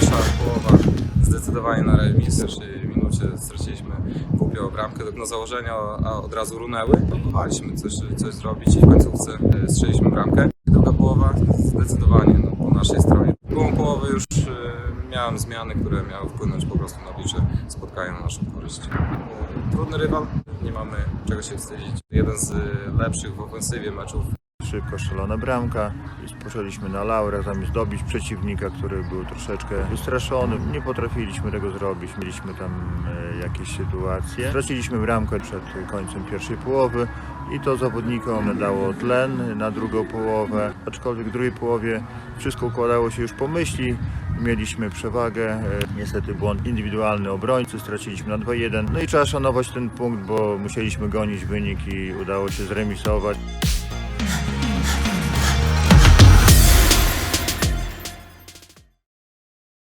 połowa zdecydowanie na remis. W pierwszej minucie straciliśmy głupią bramkę na założenia, od razu runęły. Próbowaliśmy coś, coś zrobić i w końcówce e, strzeliśmy bramkę. Druga połowa zdecydowanie no, po naszej stronie. Drugą połowę już e, miałem zmiany, które miały wpłynąć po prostu na oblicze spotkania na naszą korzyść. E, Trudny rywal, nie mamy czego się wstydzić. Jeden z lepszych w ofensywie meczów Szybko strzelona bramka i spoczęliśmy na laurach zamiast dobić przeciwnika, który był troszeczkę wystraszony. Nie potrafiliśmy tego zrobić, mieliśmy tam e, jakieś sytuacje. Straciliśmy bramkę przed końcem pierwszej połowy i to zawodnikom dało tlen na drugą połowę. Aczkolwiek w drugiej połowie wszystko układało się już po myśli. Mieliśmy przewagę, e, niestety błąd indywidualny obrońcy, straciliśmy na 2-1. No i trzeba szanować ten punkt, bo musieliśmy gonić wynik i udało się zremisować.